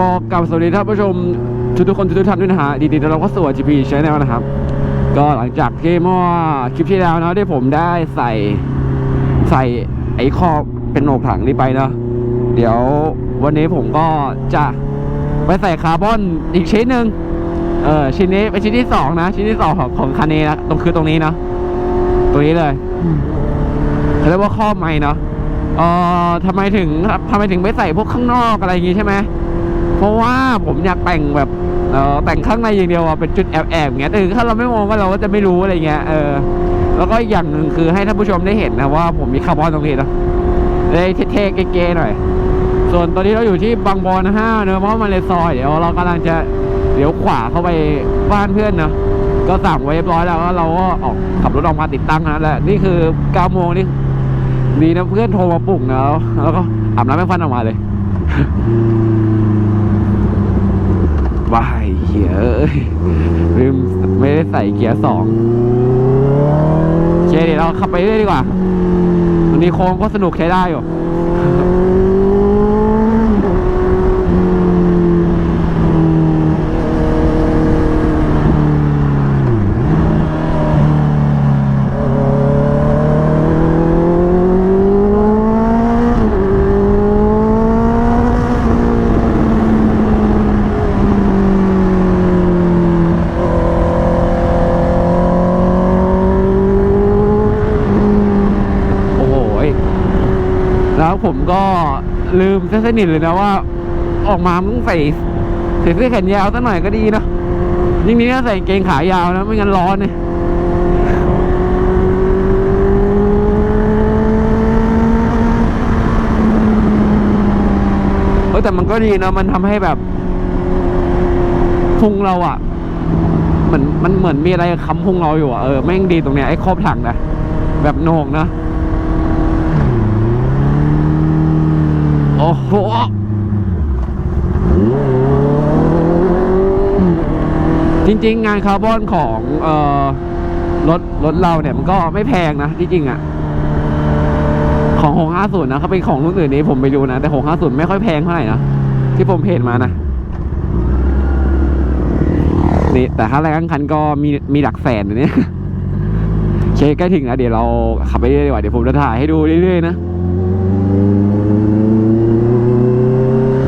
ก็กลับสวัสดีท่านผู้ชมทุกทุกคนทุกๆท่านด้วยนะฮะดีๆต้อนรับเข้าสู่ GP Channel นะครับ ก็หลังจากที่เมื่อคลิปที่แล้วเนาะที่ผมได้ใส่ใส่ไอ้ครอบเป็นโหนกถังนี้ไปเนาะเดี๋ยววันนี้ผมก็จะไปใส่คาร์บอนอีกชิ้นหนึ่งเออชิ้นนี้เป็นชิ้นที่สองนะ ชิ้นที่สองของของคันนี้นะตรงคือตรงนี้เนาะตรงนี้เลยเขาเรียกว่าครอบไม้เนาะเอ่อทำไมถึงทำไมถึงไม่ใส่พวกข้างนอกอะไรอย่างงี้ใช่ไหม เพราะว่าผมอยากแต่งแบบเออแต่งข้างในอย่างเดียวอะเป็นจุดแอบแอบๆอย่างเงี้ยแต่ถ้าเราไม่มองก็เราก็จะไม่รู้อะไรเงี้ยเออแล้วก็อีกอย่างหนึ่งคือให้ท่านผู้ชมได้เห็นนะว่าผมมีคาร์บอนตรงนี้นะได้เท่ๆเก๋ๆหน่อย ส่วนตอนนี้เราอยู่ที่บางบอนห้าเนอะเพราะว่ามันเลยซอยเดี๋ยวเรากำลังจะเลี้ยวขวาเข้าไปบ้านเพื่อนเนอะก็สั่งไว้เรียบร้อยแล้วแล้วเราก็ออกขับรถออกมาติดตั้งนะแหละนี่คือ9โมงนี่ดีนะเพื่อนโทรมาปลุกนะแล้วก็อาบน้ำแม่ฟันออกมาเลย ว้ายเหี้ยเอ้ยลืมไม่ได้ใส่เกียร์สองโอเคเดี๋ยวเราขับไปเรื่อยดีกว่าวันนี้โค้งก็สนุกใช้ได้อยู่ โอ้โหยแล้วผมก็ ลืมซะสนิทเลยนะว่า ออกมามึงใส่ใส่เสื้อแขนยาวสักหน่อยก็ดีเนอะยิ่งนี้ถ้าใส่กางเกงขายาวนะไม่งั้นร้อนเนี่ยเออแต่มันก็ดีเนะมันทำให้แบบพุงเราอะเหมือนมันเหมือนมีอะไรค้ำพุงเราอยู่อะเออแม่งดีตรงเนี้ยไอ้ครอบถังนะแบบโหนกนะ โอ้โหจริง ๆ งานคาร์บอนของเอ่อรถรถเราเนี่ยมันก็ไม่แพงนะที่จริงอะของหงห้าศูนย์นะเขาเป็นของรุ่นอื่นนี้ผมไปดูนะ แต่หงห้าศูนย์ไม่ค่อยแพงเท่าไหร่นะที่ผมเพจมานะนี่แต่ถ้าแรงคันก็มีมีหลักแสนอยู่เนี่ยเช็คใกล้ถึงแล้วเดี๋ยวเราขับไปเรื่อยๆเดี๋ยวผมจะถ่ายให้ดูเรื่อยๆนะ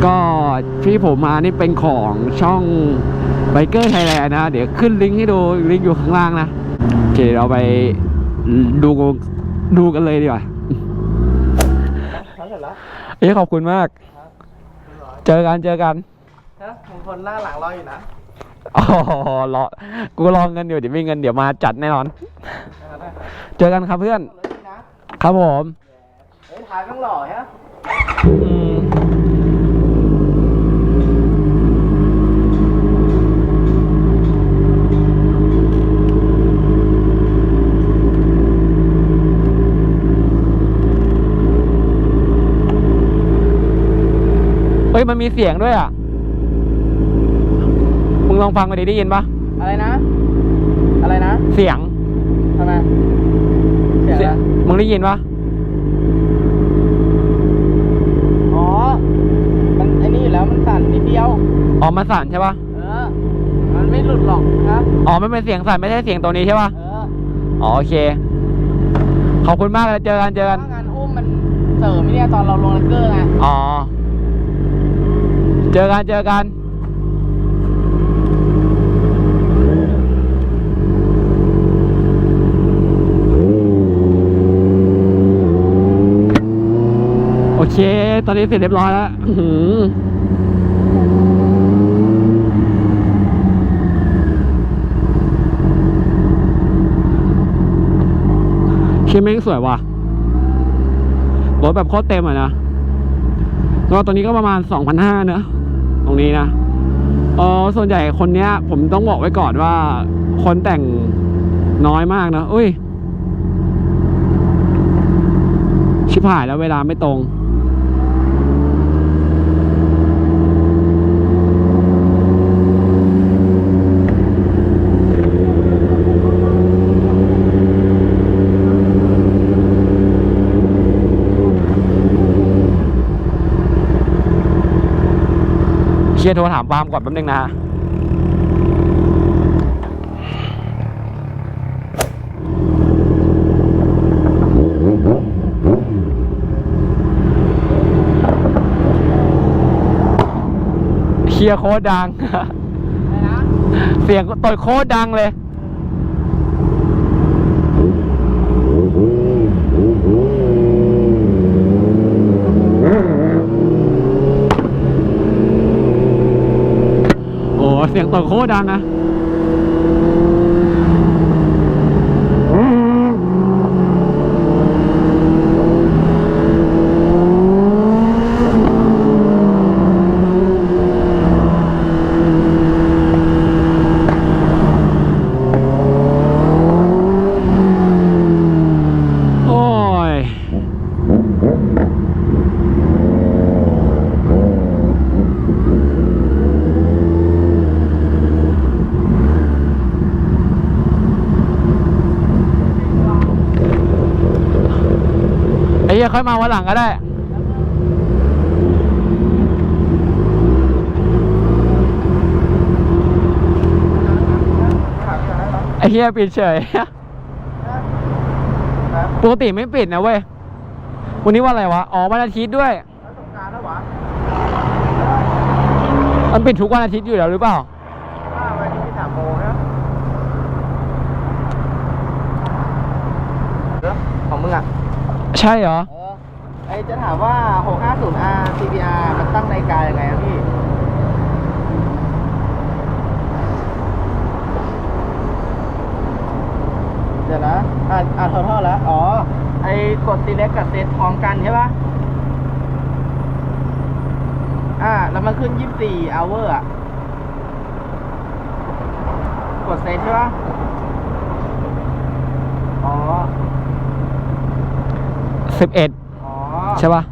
ก็ ที่ผมมานี่เป็นของช่องไบเกอร์ไทยแลนด์นะ เดี๋ยวขึ้นลิงก์ให้ดูลิงก์อยู่ข้างล่างนะโอเคเราไปดูดูกันเลยดีกว่าทั้งหมดแล้วเอ้ยขอบคุณมาก เจอกันเจอกันนะมงคลหน้าหลังรออยู่นะอ๋อรอกูรองเงินอยู่เดี๋ยวมีเงินเดี๋ยวมาจัดแน่นอน เจอกันครับเพื่อนเลยนะครับผมเฮ้ยถ่ายข้างหล่อฮะอืม มันมีเสียงด้วยอะ มึงลองฟังมาดิได้ยินปะอะไรนะ อะไรนะ เสียงทำไมเสียงอะไรมึงได้ยินปะอ๋อ มันไอ้นี่อยู่แล้วมันสั่นนิดเดียว อ๋อมันสั่นใช่ปะเออ มันไม่หลุดหรอกครับ อ๋อไม่เป็นเสียงสั่นไม่ใช่เสียงตัวนี้ใช่ปะเอออ๋อโอเค ขอบคุณมากเลยเจอกันเจอกันว่างานอุ้มมันเสริมไม่เนี่ยตอนเราลงลักเกอร์ไง อ๋อ เจอกันเจอกันโอเค ตอนนี้เสร็จเรียบร้อยแล้วขี่แม่งสวยว่ะ รถแบบโคตรเต็มอะนะ ก็ตัวนี้ก็ประมาณ 2,500เนอะ ตรงนี้นะเออส่วนใหญ่คนเนี้ย ผมต้องบอกไว้ก่อนว่า คนแต่งน้อยมากนะอุ้ย ชิบหายแล้วเวลาไม่ตรง เชียร์โทรถามปาล์มก่อนแป๊บนึงนะฮะเชียร์โคตรดัง เสียงต่อยโคตรดังเลย สียงต่อโคตรดังนะโอ้ย ไอ้เหี้ย ค่อยมาวันหลังก็ได้ไอ้เหี้ยปิดเฉยปกติไม่ปิดนะเว้ย วันนี้วันอะไรวะ อ๋อวันอาทิตย์ด้วยสงการแล้วหวะมันปิดทุกวันอาทิตย์อยู่แล้วหรือเปล่าห้าวันที่สามโมงนะเออของมึงอะ ใช่เหรอเออ ไอจะถามว่า 650R CBR มันตั้งนาฬิกายังไงอะพี่ เดี๋ยวนะ อ่าอ่าทอทอแล้ว อ๋อ ไอกด select กับ set พร้อมกันใช่ปะอ่า แล้วมันขึ้น 24 hour อะ กด set ใช่ปะอ๋อ สิบเอ็ด ใช่ป่ะ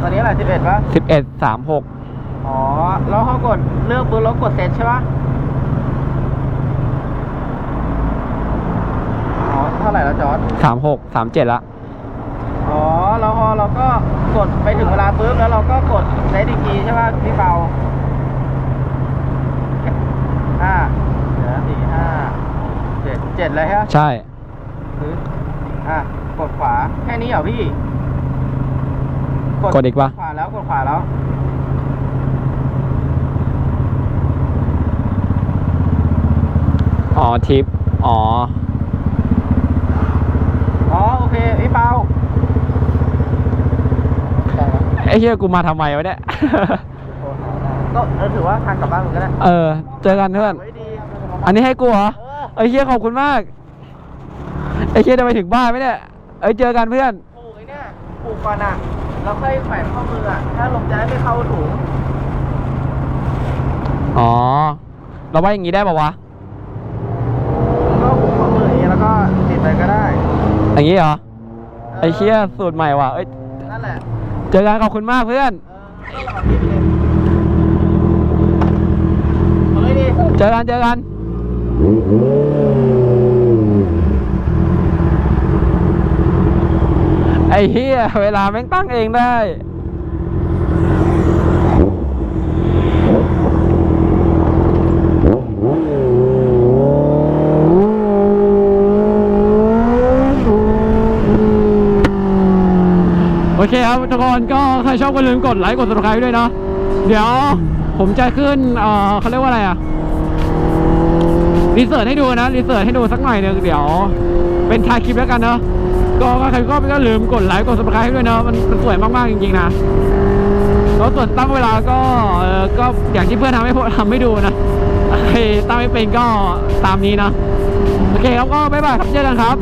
ตอนนี้อะไร11ปะสิบเอ็ดสามหกอ๋อ แล้วเขากดเลือกปุ๊บแล้วกดเซตใช่ปะอ๋อ เท่าไหร่แล้วจอร์ดสามหกสามเจ็ดละ อ๋อ แล้วพอเราก็กดไปถึงเวลาปุ๊บแล้วเราก็กดเซตอีกทีใช่ปะพี่เปาห้าเดี๋ยวนะสี่ห้าเจ็ดเจ็ดเลยฮะใช่ปึ๊บอะ กดขวา แค่นี้เหรอพี่ กดอีกปะขวาแล้วกดขวาแล้วอ๋อทิปอ๋ออ๋อโอเคพี่เปาได้แล้วไอ้เหี้ยกูมาทำไมวะเนี่ย ก็เออถือว่าทางกลับบ้านมึงก็ได้เออ เจอกันเพื่อน ไว้ดีอันนี้ให้กูเหรอ เออไอ้เหี้ยขอบคุณมาก ไอ้เหี้ยจะไปถึงบ้านไหมเนี่ย เอ้ยเจอกันเพื่อน ปลูกไอ้เนี่ยปลูกก่อนอะ แล้วค่อยแขวนข้อมืออะ ถ้าลมจะได้ไม่เข้าถุงอ๋อ เราว่าอย่างงี้ได้ป่าวะมึงก็ปลูกข้อมืออย่างนี้แล้วก็ติดไปก็ได้อย่างงี้เหรอ ไอ้เหี้ยสูตรใหม่ว่ะ เอ้ย นั่นแหละ เจอกันขอบคุณมากเพื่อน เออก็หล่อพี่ไปเลยเอาเลยดิ เจอกันเจอกันไเฮียเวลาแม่งตั้งเองได้โอเคครับทุกคนก็ใครชอบก็ลืมกดไลค์กด subscribe ด้วยเนาะเดี๋ยวผมจะขึ้นเอ่อเขาเรียกว่าอะไรอะรีเสิร์ชให้ดูนะรีเสิร์ชให้ดูสักหน่อยหนึงเดี๋ยว เป็นท้ายคลิปแล้วกันเนาะ ก็ใครก็ไม่ก็ลืมกดไลค์กดสมัครให้ด้วยเนาะมันมันสวยมากๆจริงๆนะแล้วส่วนตั้งเวลาก็เออก็อย่างที่เพื่อนทำให้ผมทำให้ดูนะใครตั้งไม่เป็นก็ตามนี้นะโอเคครับก็บ๊ายบายครับเจอกันครับ